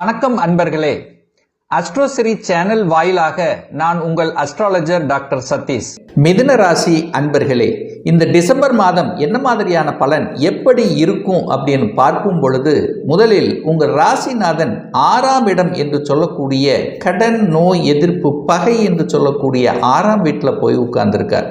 வணக்கம் அன்பர்களே. அஸ்ட்ரோசிரி சேனல் வாயிலாக நான் உங்கள் அஸ்ட்ராலஜர் டாக்டர் சதீஷ். மிதுன ராசி அன்பர்களே இந்த டிசம்பர் மாதம் என்ன மாதிரியான பலன் எப்படி இருக்கும் அப்படின்னு பார்க்கும் பொழுது முதலில் உங்கள் ராசிநாதன் ஆறாம் இடம் என்று சொல்லக்கூடிய கடன் நோய் எதிர்ப்பு பகை என்று சொல்லக்கூடிய ஆறாம் வீட்டில் போய் உட்கார்ந்துருக்கார்.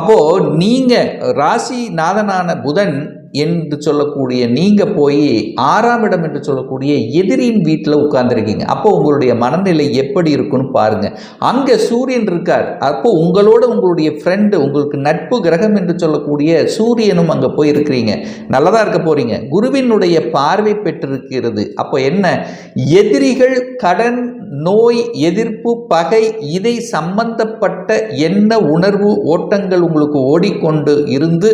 அப்போது நீங்கள் ராசிநாதனான புதன் என்று சொல்லக்கூடிய நீங்கள் போய் ஆறாம் இடம் என்று சொல்லக்கூடிய எதிரியின் வீட்டில் உட்கார்ந்துருக்கீங்க. அப்போ உங்களுடைய மனநிலை எப்படி இருக்குன்னு பாருங்க. அங்கே சூரியன் இருக்கார். அப்போ உங்களோட உங்களுடைய ஃப்ரெண்டு உங்களுக்கு நட்பு கிரகம் என்று சொல்லக்கூடிய சூரியனும் அங்கே போய் இருக்கிறீங்க. நல்லதாக இருக்க போகிறீங்க குருவினுடைய பார்வை பெற்றிருக்கிறது. அப்போ என்ன? எதிரிகள் கடன் நோய் எதிர்ப்பு பகை இதை சம்பந்தப்பட்ட என்ன உணர்வு ஓட்டங்கள் உங்களுக்கு ஓடிக்கொண்டு இருந்து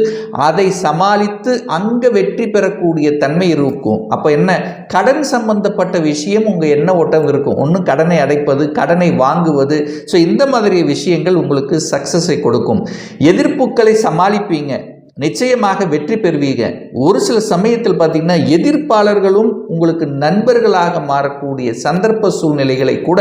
அதை சமாளித்து அங்கே வெற்றி பெறக்கூடிய தன்மை இருக்கும். அப்போ என்ன? கடன் சம்பந்தப்பட்ட விஷயம் உங்கள் என்ன ஓட்டம் இருக்கும். ஒன்று கடனை அடைப்பது கடனை வாங்குவது. ஸோ இந்த மாதிரி விஷயங்கள் உங்களுக்கு சக்ஸஸை கொடுக்கும். எதிர்ப்புகளை சமாளிப்பீங்க. நிச்சயமாக வெற்றி பெறுவீங்க. ஒரு சில சமயத்தில் பார்த்தீங்கன்னா எதிர்ப்பாளர்களும் உங்களுக்கு நண்பர்களாக மாறக்கூடிய சந்தர்ப்ப சூழ்நிலைகளை கூட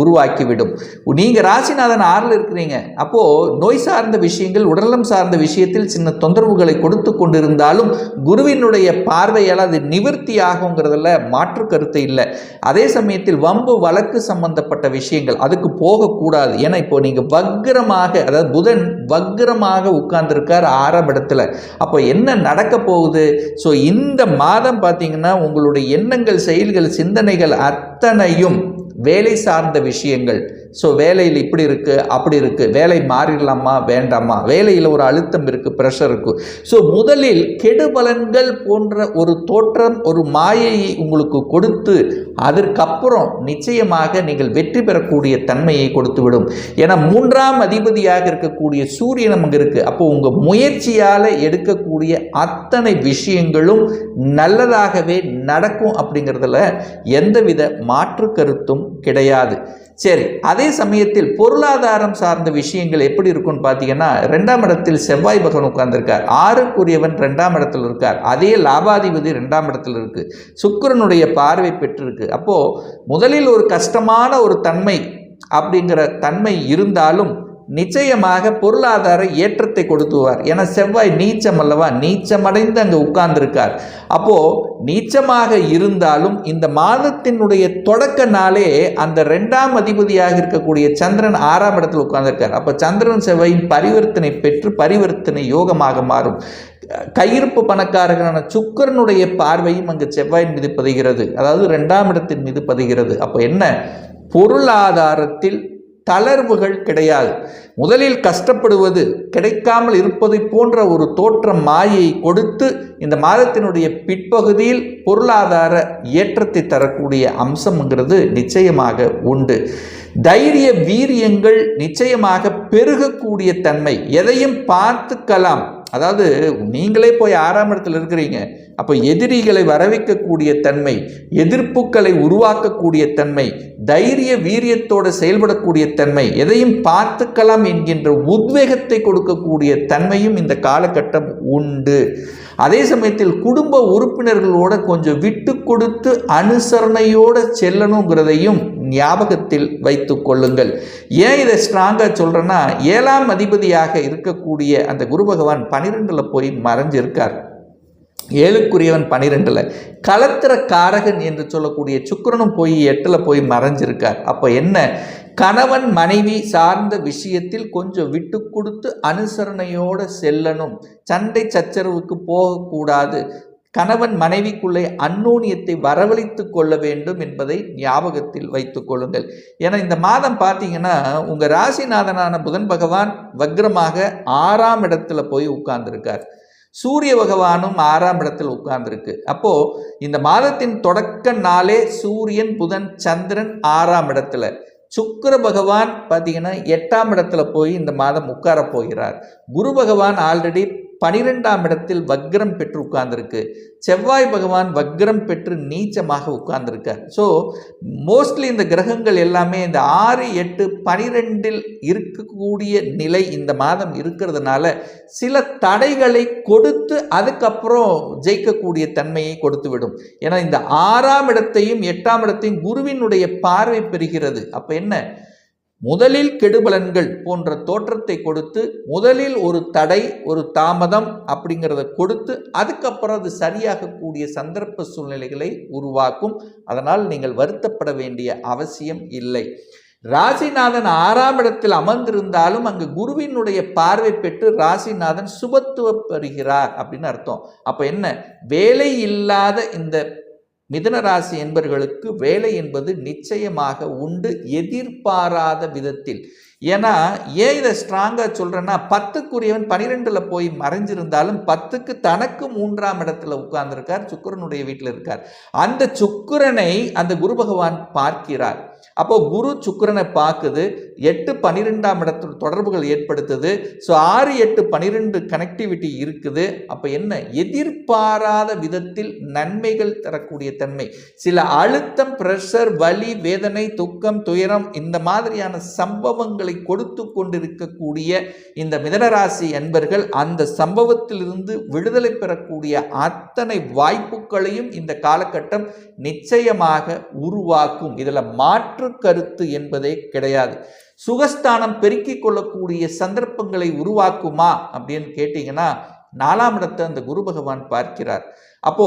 உருவாக்கிவிடும். நீங்கள் ராசிநாதன் ஆறில் இருக்கிறீங்க. அப்போது நோய் சார்ந்த விஷயங்கள் உடல்நலம் சார்ந்த விஷயத்தில் சின்ன தொந்தரவுகளை கொடுத்து கொண்டிருந்தாலும் குருவினுடைய பார்வையால் அது நிவர்த்தி ஆகுங்கிறதுல மாற்று கருத்து இல்லை. அதே சமயத்தில் வம்பு வழக்கு சம்பந்தப்பட்ட விஷயங்கள் அதுக்கு போகக்கூடாது. ஏன்னா இப்போ நீங்கள் வக்கிரமாக அதாவது புதன் வக்கிரமாக உட்கார்ந்துருக்கார் ஆறாம் இடத்துல. அப்போ என்ன நடக்க போகுது? ஸோ இந்த மாதம் பார்த்தீங்கன்னா உங்களுடைய எண்ணங்கள் செயல்கள் சிந்தனைகள் அத்தனையும் வேலை சார்ந்த விஷயங்கள். ஸோ வேலையில் இப்படி இருக்குது அப்படி இருக்குது வேலை மாறிடலாமா? வேண்டாமா? வேலையில் ஒரு அழுத்தம் இருக்குது ப்ரெஷர் இருக்குது ஸோ முதலில் கெடுபலன்கள் போன்ற ஒரு தோற்றம் ஒரு மாயையை உங்களுக்கு கொடுத்து அதற்கப்புறம் நிச்சயமாக நீங்கள் வெற்றி பெறக்கூடிய தன்மையை கொடுத்து விடும் ஏன்னா மூன்றாம் அதிபதியாக இருக்கக்கூடிய சூரியன் அங்கே இருக்குது அப்போ உங்கள் முயற்சியால் எடுக்கக்கூடிய அத்தனை விஷயங்களும் நல்லதாகவே நடக்கும் அப்படிங்கிறதுல எந்தவித மாற்று கருத்தும் கிடையாது. சரி அதே சமயத்தில் பொருளாதாரம் சார்ந்த விஷயங்கள் எப்படி இருக்கும்னு பார்த்தீங்கன்னா ரெண்டாம் இடத்தில் செவ்வாய் பகவான் உட்கார்ந்துருக்கார். ஆறுக்குரியவன் ரெண்டாம் இடத்துல இருக்கார். அதே லாபாதிபதி ரெண்டாம் இடத்துல இருக்குது சுக்கரனுடைய பார்வை பெற்றிருக்கு. அப்போது முதலில் ஒரு கஷ்டமான ஒரு தன்மை அப்படிங்கிற தன்மை இருந்தாலும் நிச்சயமாக பொருளாதார ஏற்றத்தை கொடுத்துவார். ஏன்னா செவ்வாய் நீச்சம் அல்லவா? நீச்சமடைந்து அங்கே உட்கார்ந்திருக்கார். அப்போ நீச்சமாக இருந்தாலும் இந்த மாதத்தினுடைய தொடக்க நாளே அந்த ரெண்டாம் அதிபதியாக இருக்கக்கூடிய சந்திரன் ஆறாம் இடத்தில் உட்கார்ந்திருக்கார். அப்போ சந்திரன் செவ்வாயின் பரிவர்த்தனை பெற்று பரிவர்த்தனை யோகமாக மாறும். கையிருப்பு பணக்காரர்களான சுக்கரனுடைய பார்வையும் அங்கு செவ்வாயின் மீது பதிகிறது. அதாவது ரெண்டாம் இடத்தின் மீது பதிகிறது. அப்போ என்ன? பொருளாதாரத்தில் தளர்வுகள் கிடையாது. முதலில் கஷ்டப்படுவது கிடைக்காமல் இருப்பதை போன்ற ஒரு தோற்றம் மாயை கொடுத்து இந்த மாதத்தினுடைய பிற்பகுதியில் பொருளாதார ஏற்றத்தை தரக்கூடிய அம்சம்ங்கிறது நிச்சயமாக உண்டு. தைரிய வீரியங்கள் நிச்சயமாக பெருகக்கூடிய தன்மை. எதையும் பார்த்துக்கலாம். அதாவது நீங்களே போய் ஆறாம் இடத்துல இருக்கிறீங்க. அப்போ எதிரிகளை வரவைக்கக்கூடிய தன்மை எதிர்ப்புகளை உருவாக்கக்கூடிய தன்மை தைரிய வீரியத்தோடு செயல்படக்கூடிய தன்மை எதையும் பார்த்துக்கலாம் என்கின்ற உத்வேகத்தை கொடுக்கக்கூடிய தன்மையும் இந்த காலகட்டம் உண்டு. அதே சமயத்தில் குடும்ப உறுப்பினர்களோட கொஞ்சம் விட்டு கொடுத்து அனுசரணையோடு செல்லணுங்கிறதையும் ஞாபகத்தில் வைத்து கொள்ளுங்கள். ஏன் இதை ஸ்ட்ராங்காக சொல்கிறேன்னா ஏழாம் அதிபதியாக இருக்கக்கூடிய அந்த குரு பகவான் பனிரெண்டில் போய் மறைஞ்சிருக்கார். ஏழுக்குரியவன் பனிரெண்டில். களத்திர காரகன் என்று சொல்லக்கூடிய சுக்கரனும் போய் எட்டில் போய் மறைஞ்சிருக்கார். அப்போ என்ன? கணவன் மனைவி சார்ந்த விஷயத்தில் கொஞ்சம் விட்டு கொடுத்து அனுசரணையோடு செல்லணும். சண்டை சச்சரவுக்கு போகக்கூடாது. கணவன் மனைவிக்குள்ளே அந்நோனியத்தை வரவழைத்து கொள்ள வேண்டும் என்பதை ஞாபகத்தில் வைத்து கொள்ளுங்கள். ஏன்னா இந்த மாதம் பார்த்தீங்கன்னா உங்கள் ராசிநாதனான புதன் பகவான் வக்ரமாக ஆறாம் இடத்துல போய் உட்கார்ந்துருக்கார். சூரிய பகவானும் ஆறாம் இடத்தில் உட்கார்ந்துருக்கு. அப்போது இந்த மாதத்தின் தொடக்க நாளே சூரியன் புதன் சந்திரன் ஆறாம் இடத்துல. சுக்கர பகவான் பார்த்தீங்கன்னா எட்டாம் இடத்துல போய் இந்த மாதம் உட்கார போகிறார். குரு பகவான் ஆல்ரெடி பனிரெண்டாம் இடத்தில் வக்ரம் பெற்று உட்கார்ந்துருக்கு. செவ்வாய் பகவான் வக்ரம் பெற்று நீச்சமாக உட்கார்ந்துருக்கார். ஸோ மோஸ்ட்லி இந்த கிரகங்கள் எல்லாமே இந்த ஆறு எட்டு பனிரெண்டில் இருக்கக்கூடிய நிலை இந்த மாதம் இருக்கிறதுனால சில தடைகளை கொடுத்து அதுக்கப்புறம் ஜெயிக்கக்கூடிய தன்மையை கொடுத்து விடும் ஏன்னா இந்த ஆறாம் இடத்தையும் எட்டாம் இடத்தையும் குருவினுடைய பார்வை பெறுகிறது. அப்போ என்ன? முதலில் கெடுபலன்கள் போன்ற தோற்றத்தை கொடுத்து முதலில் ஒரு தடை ஒரு தாமதம் அப்படிங்கிறத கொடுத்து அதுக்கப்புறம் அது சரியாகக்கூடிய சந்தர்ப்ப சூழ்நிலைகளை உருவாக்கும். அதனால் நீங்கள் வருத்தப்பட வேண்டிய அவசியம் இல்லை. ராசிநாதன் ஆறாம் இடத்தில் அமர்ந்திருந்தாலும் அங்கு குருவினுடைய பார்வை பெற்று ராசிநாதன் சுபத்துவ பெறுகிறார் அப்படின்னு அர்த்தம். அப்போ என்ன? வேலை இல்லாத இந்த மிதனராசி ராசி வேலை என்பது நிச்சயமாக உண்டு எதிர்பாராத விதத்தில். ஏன்னா ஏன் இதை ஸ்ட்ராங்காக சொல்கிறேன்னா பத்துக்குரியவன் பனிரெண்டில் போய் மறைஞ்சிருந்தாலும் பத்துக்கு தனக்கு மூன்றாம் இடத்துல உட்கார்ந்துருக்கார் சுக்கிரனுடைய வீட்டில் இருக்கார். அந்த சுக்கிரனை அந்த குரு பகவான் பார்க்கிறார். அப்போ குரு சுக்கரனை பார்க்குது எட்டு பன்னிரெண்டாம் இடத்தில் தொடர்புகள் ஏற்படுத்துது. ஸோ ஆறு எட்டு பன்னிரெண்டு கனெக்டிவிட்டி இருக்குது. அப்போ என்ன? எதிர்பாராத விதத்தில் நன்மைகள் தரக்கூடிய தன்மை. சில அழுத்தம் ப்ரெஷர் வலி வேதனை துக்கம் துயரம் இந்த மாதிரியான சம்பவங்களை கொடுத்து கொண்டிருக்கக்கூடிய இந்த மிதனராசி அன்பர்கள் அந்த சம்பவத்திலிருந்து விடுதலை பெறக்கூடிய அத்தனை வாய்ப்புகளையும் இந்த காலகட்டம் நிச்சயமாக உருவாக்கும். இதில் மாற்று கருத்து என்பதே கிடையாது. சுகஸ்தானம் பெருக்கிக் கொள்ளக்கூடிய சந்தர்ப்பங்களை உருவாக்குமா அப்படின்னு கேட்டிங்கன்னா நாலாம் இடத்தை அந்த குரு பகவான் பார்க்கிறார். அப்போ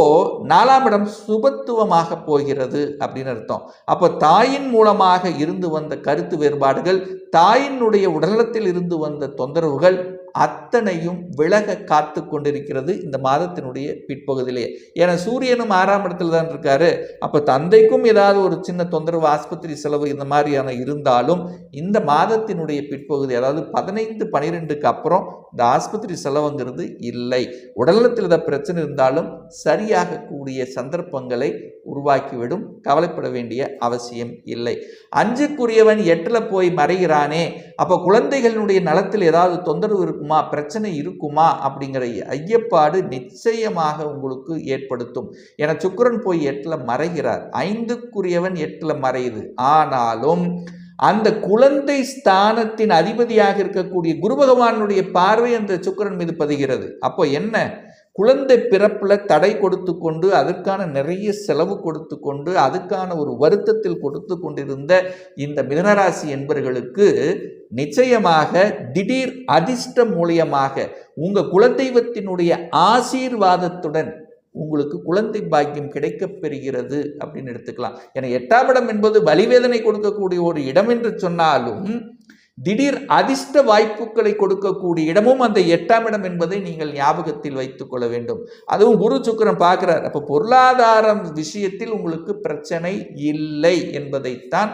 நாலாம் இடம் சுபத்துவமாக போகிறது அப்படின்னு அர்த்தம். அப்போ தாயின் மூலமாக இருந்து வந்த கருத்து வேறுபாடுகள் தாயினுடைய உடலத்தில் இருந்து வந்த தொந்தரவுகள் அத்தனையும் விலக காத்து கொண்டிருக்கிறது இந்த மாதத்தினுடைய பிற்பகுதியிலே. ஏன்னா சூரியனும் ஆறாம் இடத்துல தான் இருக்காரு. அப்போ தந்தைக்கும் ஏதாவது ஒரு சின்ன தொந்தரவு ஆஸ்பத்திரி செலவு இந்த மாதிரியான இருந்தாலும் இந்த மாதத்தினுடைய பிற்பகுதி அதாவது பதினைந்து பனிரெண்டுக்கு அப்புறம் இந்த ஆஸ்பத்திரி செலவுங்கிறது இல்லை. உடல்நலத்தில் ஏதாவது பிரச்சனை இருந்தாலும் சரியாகக்கூடிய சந்தர்ப்பங்களை உருவாக்கிவிடும். கவலைப்பட வேண்டிய அவசியம் இல்லை. அஞ்சுக்குரியவன் எட்டில் போய் மறைகிறானே அப்போ குழந்தைகளுடைய நலத்தில் ஏதாவது தொந்தரவு இருக்குமா? பிரச்சனை இருக்குமா? அப்படிங்கிற ஐயப்பாடு நிச்சயமாக உங்களுக்கு ஏற்படுத்தும். என சுக்கிரன் போய் எட்டில் மறைகிறார். ஐந்துக்குரியவன் எட்டில் மறையுது. ஆனாலும் அந்த குழந்தை ஸ்தானத்தின் அதிபதியாக இருக்கக்கூடிய குரு பகவானுடைய பார்வை அந்த சுக்கிரன் மீது பதிகிறது. அப்போ என்ன? குழந்தை பிறப்பில் தடை கொடுத்து கொண்டு அதற்கான நிறைய செலவு கொடுத்து கொண்டு அதுக்கான ஒரு வருத்தத்தில் கொடுத்து கொண்டிருந்த இந்த மிதனராசி என்பர்களுக்கு நிச்சயமாக திடீர் அதிர்ஷ்டம் மூலியமாக உங்கள் குலதெய்வத்தினுடைய ஆசீர்வாதத்துடன் உங்களுக்கு குழந்தை பாக்கியம் கிடைக்கப் பெறுகிறது அப்படின்னு எடுத்துக்கலாம். ஏன்னா எட்டாம் இடம் என்பது வலிவேதனை கொடுக்கக்கூடிய ஒரு இடம் என்று சொன்னாலும் திடீர் அதிர்ஷ்ட வாய்ப்புகளை கொடுக்கக்கூடிய இடமும் அந்த எட்டாம் இடம் என்பதை நீங்கள் ஞாபகத்தில் வைத்துக் கொள்ள வேண்டும். அதுவும் குரு சுக்கரன் பார்க்கிறார். அப்போ பொருளாதாரம் விஷயத்தில் உங்களுக்கு பிரச்சனை இல்லை என்பதைத்தான்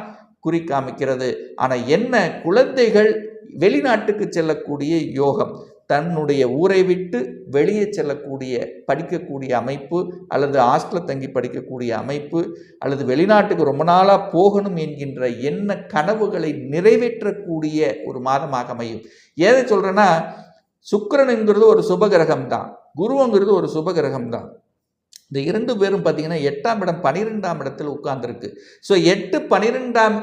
குறிக்காமிக்கிறது ஆனால் என்ன குழந்தைகள் வெளிநாட்டுக்கு செல்லக்கூடிய யோகம். தன்னுடைய ஊரை விட்டு வெளியே செல்லக்கூடிய படிக்கக்கூடிய அமைப்பு அல்லது ஹாஸ்டலில் தங்கி படிக்கக்கூடிய அமைப்பு அல்லது வெளிநாட்டுக்கு ரொம்ப நாளாக போகணும் என்கின்ற என்ன கனவுகளை நிறைவேற்றக்கூடிய ஒரு மாதமாக அமையும். ஏதை சொல்கிறேன்னா சுக்கிரனுங்கிறது ஒரு சுபகிரகம் தான் குருவங்கிறது ஒரு சுபகிரகம் தான் இந்த இரண்டு பேரும் பார்த்தீங்கன்னா எட்டாம் இடம் பனிரெண்டாம் இடத்தில் உட்கார்ந்துருக்கு. ஸோ எட்டு பனிரெண்டாம்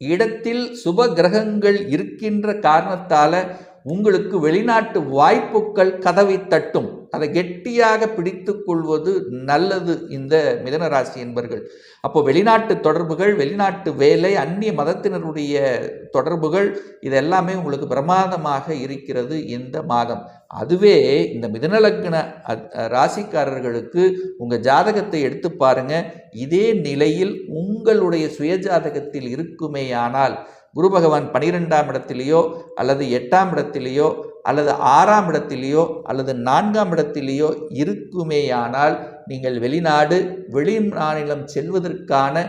இடத்தில் சுப கிரகங்கள் இருக்கின்ற காரணத்தால் உங்களுக்கு வெளிநாட்டு வாய்ப்புகள் கதவை தட்டும். அதை கெட்டியாக பிடித்து கொள்வது நல்லது இந்த மிதனராசி என்பர்கள். அப்போ வெளிநாட்டு தொடர்புகள் வெளிநாட்டு வேலை அந்நிய மதத்தினருடைய தொடர்புகள் இதெல்லாமே உங்களுக்கு பிரமாதமாக இருக்கிறது இந்த மாதம். அதுவே இந்த மிதனலக்ன ராசிக்காரர்களுக்கு உங்கள் ஜாதகத்தை எடுத்து பாருங்க. இதே நிலையில் உங்களுடைய சுயஜாதகத்தில் இருக்குமேயானால் குரு பகவான் பனிரெண்டாம் இடத்திலேயோ அல்லது எட்டாம் இடத்திலேயோ அல்லது ஆறாம் இடத்திலேயோ அல்லது நான்காம் இடத்திலேயோ இருக்குமேயானால் நீங்கள் வெளிநாடு வெளி மாநிலம் செல்வதற்கான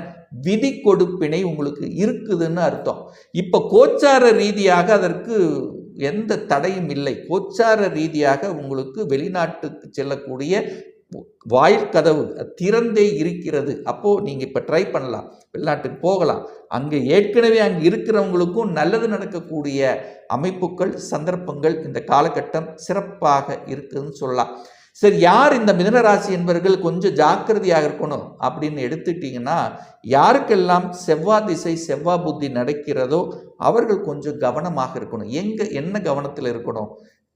விதி கொடுப்பினை உங்களுக்கு இருக்குதுன்னு அர்த்தம். இப்போ கோச்சார ரீதியாக அதற்கு எந்த தடையும் இல்லை. கோச்சார ரீதியாக உங்களுக்கு வெளிநாட்டுக்கு செல்லக்கூடிய வாயில் கதவு திறந்தே இருக்கிறது. அப்போது நீங்கள் இப்போ ட்ரை பண்ணலாம். வெளிநாட்டுக்கு போகலாம். அங்கே ஏற்கனவே அங்கே இருக்கிறவங்களுக்கும் நல்லது நடக்கக்கூடிய அமைப்புகள் சந்தர்ப்பங்கள் இந்த காலகட்டம் சிறப்பாக இருக்குதுன்னு சொல்லலாம். சரி யார் இந்த மிதனராசி என்பவர்கள் கொஞ்சம் ஜாக்கிரதையாக இருக்கணும் அப்படின்னு எடுத்துக்கிட்டிங்கன்னா யாருக்கெல்லாம் செவ்வாய் திசை செவ்வாய் புத்தி நடக்கிறதோ அவர்கள் கொஞ்சம் கவனமாக இருக்கணும். எங்கே என்ன கவனத்தில் இருக்கணும்?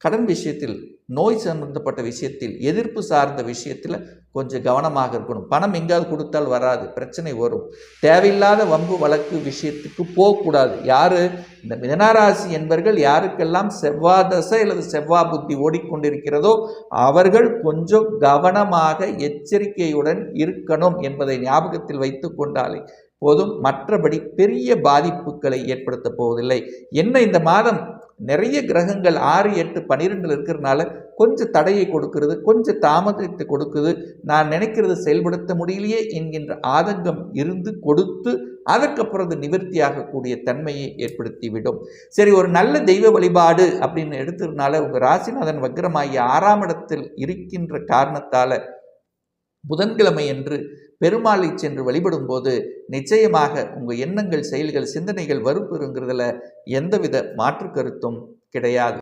கடன் விஷயத்தில் நோய் சம்பந்தப்பட்ட விஷயத்தில் எதிர்ப்பு சார்ந்த விஷயத்தில் கொஞ்சம் கவனமாக இருக்கணும். பணம் எங்காவது கொடுத்தால் வராது பிரச்சனை வரும். தேவையில்லாத வம்பு வழக்கு விஷயத்துக்கு போகக்கூடாது. யார்? இந்த மிதனாராசி என்பர்கள் யாருக்கெல்லாம் செவ்வாதசை அல்லது செவ்வாய் புத்தி ஓடிக்கொண்டிருக்கிறதோ அவர்கள் கொஞ்சம் கவனமாக எச்சரிக்கையுடன் இருக்கணும் என்பதை ஞாபகத்தில் வைத்து கொண்டாலே போதும் மற்றபடி பெரிய பாதிப்புகளை ஏற்படுத்த போவதில்லை. என்ன இந்த மாதம்? நிறைய கிரகங்கள் ஆறு எட்டு பன்னிரெண்டில் இருக்கிறனால கொஞ்சம் தடையை கொடுக்கிறது கொஞ்சம் தாமதத்தை கொடுக்குது. நான் நினைக்கிறது செயல்படுத்த முடியலையே என்கின்ற ஆதங்கம் இருந்து கொடுத்து அதற்கப்புறம் அது நிவர்த்தியாகக்கூடிய தன்மையை ஏற்படுத்திவிடும். சரி ஒரு நல்ல தெய்வ வழிபாடு அப்படின்னு எடுத்ததுனால உங்கள் ராசிநாதன் வக்ரமாகி ஆறாம் இடத்தில் இருக்கின்ற காரணத்தால் புதன்கிழமை என்று பெருமாளை சென்று வழிபடும் போது நிச்சயமாக உங்கள் எண்ணங்கள் செயல்கள் சிந்தனைகள் வறுப்புங்கிறதுல எந்தவித மாற்று கருத்தும் கிடையாது.